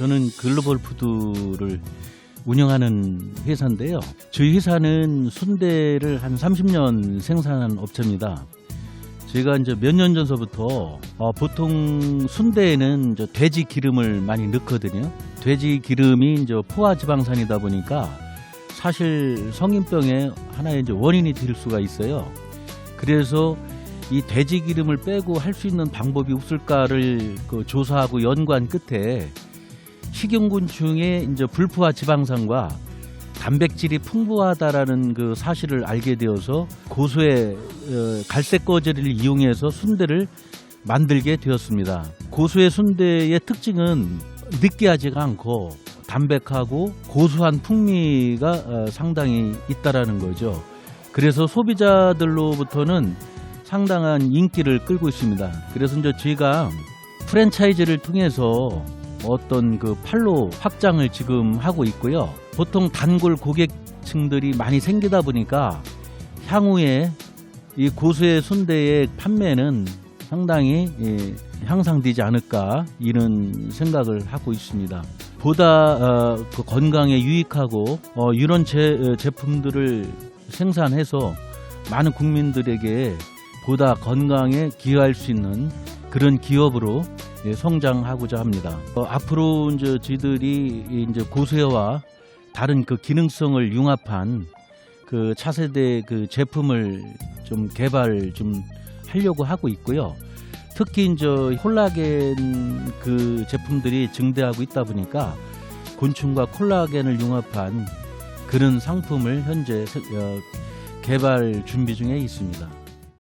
저는 글로벌 푸드를 운영하는 회사인데요. 저희 회사는 순대를 한 30년 생산한 업체입니다. 제가 이제 몇 년 전서부터 어, 보통 순대에는 돼지 기름을 많이 넣거든요. 돼지 기름이 이제 포화 지방산이다 보니까 사실 성인병의 하나의 이제 원인이 될 수가 있어요. 그래서 이 돼지 기름을 빼고 할 수 있는 방법이 없을까를 그 조사하고 연구한 끝에 식용곤충의 이제 불포화 지방산과 단백질이 풍부하다라는 그 사실을 알게 되어서 고수의 어, 갈색 거제를 이용해서 순대를 만들게 되었습니다. 고수의 순대의 특징은 느끼하지가 않고 담백하고 고소한 풍미가 어, 상당히 있다라는 거죠. 그래서 소비자들로부터는 상당한 인기를 끌고 있습니다. 그래서 이제 저희가 프랜차이즈를 통해서 어떤 그 판로 확장을 지금 하고 있고요. 보통 단골 고객층들이 많이 생기다 보니까 향후에 이 고수의 순대의 판매는 상당히 예, 향상되지 않을까 이런 생각을 하고 있습니다. 보다 어, 그 건강에 유익하고 어, 이런 제, 어, 제품들을 생산해서 많은 국민들에게 보다 건강에 기여할 수 있는 그런 기업으로 예, 성장하고자 합니다. 어, 앞으로 이제 저희들이 이제 고수회와 다른 그 기능성을 융합한 그 차세대 그 제품을 좀 개발 좀 하려고 하고 있고요. 특히 이제 콜라겐 그 제품들이 증대하고 있다 보니까 곤충과 콜라겐을 융합한 그런 상품을 현재 세- 어, 개발 준비 중에 있습니다.